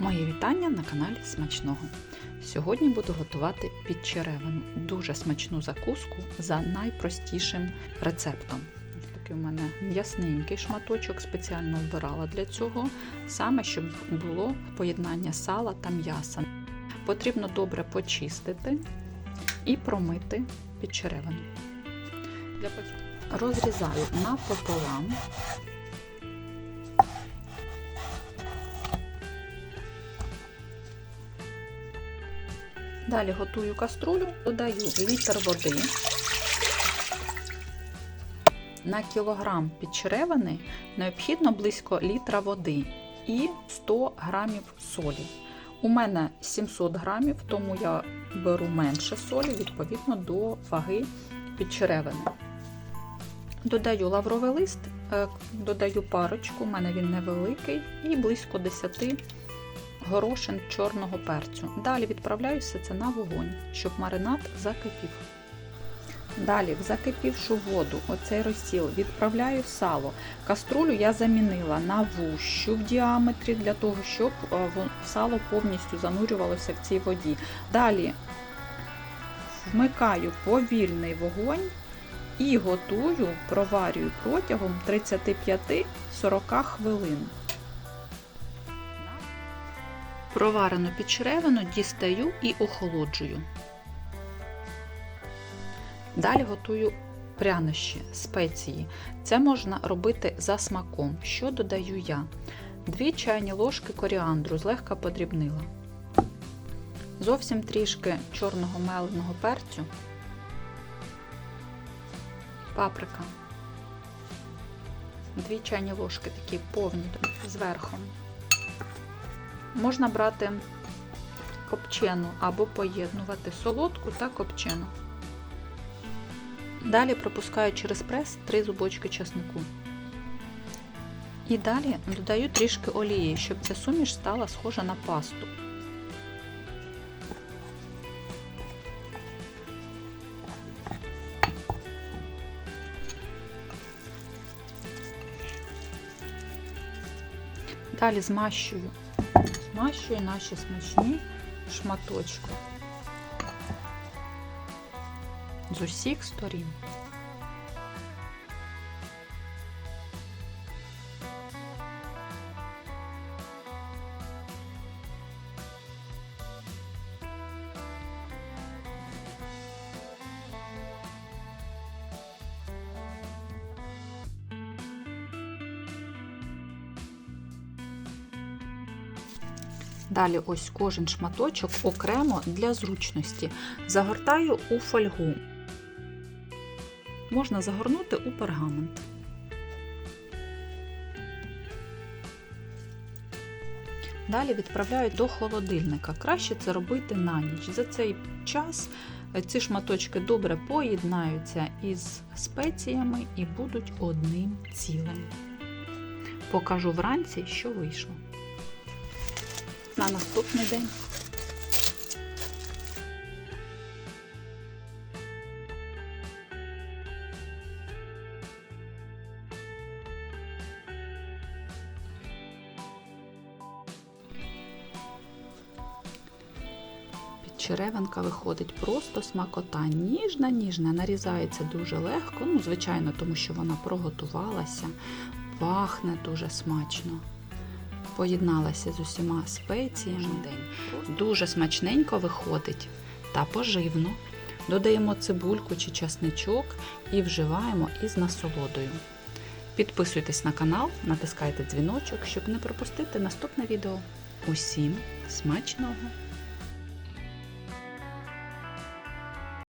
Мої вітання на каналі Смачного. Сьогодні буду готувати підчеревину. Дуже смачну закуску за найпростішим рецептом. Ось такий у мене м'ясненький шматочок, спеціально вбирала для цього, саме щоб було поєднання сала та м'яса. Потрібно добре почистити і промити підчеревину. Для Розрізаю напополам. Далі готую каструлю, додаю літр води. На кілограм підчеревини необхідно близько літра води і 100 грамів солі. У мене 700 грамів, тому я беру менше солі відповідно до ваги підчеревини. Додаю лавровий лист, е, додаю парочку, у мене він невеликий, і близько 10 горошин чорного перцю. Далі відправляю все це на вогонь, щоб маринад закипів. Далі в закипівшу воду, оцей розсіл, відправляю сало. Каструлю я замінила на вущу в діаметрі для того, щоб е, сало повністю занурювалося в цій воді. Далі вмикаю повільний вогонь і готую, проварюю протягом 35-40 хвилин. Проварену підчеревину дістаю і охолоджую. Далі готую прянощі, спеції. Це можна робити за смаком. Що додаю я? Дві чайні ложки коріандру злегка подрібнила. Зовсім трішки чорного меленого перцю, паприка. Дві чайні ложки такі повні зверху. Можна брати копчену або поєднувати солодку та копчену. Далі пропускаю через прес 3 зубочки чеснику. І далі додаю трішки олії, щоб ця суміш стала схожа на пасту. Далі змащую, змащую наші смачні шматочки з усіх сторін. Далі ось кожен шматочок окремо для зручності. Загортаю у фольгу. Можна загорнути у пергамент. Далі відправляю до холодильника. Краще це робити на ніч. За цей час ці шматочки добре поєднаються із спеціями і будуть одним цілим. Покажу вранці, що вийшло на наступний день. Підчеревинка виходить просто смакота. Ніжна, ніжна, нарізається дуже легко. Ну, звичайно, тому що вона проготувалася, пахне дуже смачно поєдналася з усіма спеціями. Дуже смачненько виходить та поживно. Додаємо цибульку чи часничок і вживаємо із насолодою. Підписуйтесь на канал, натискайте дзвіночок, щоб не пропустити наступне відео. Усім смачного!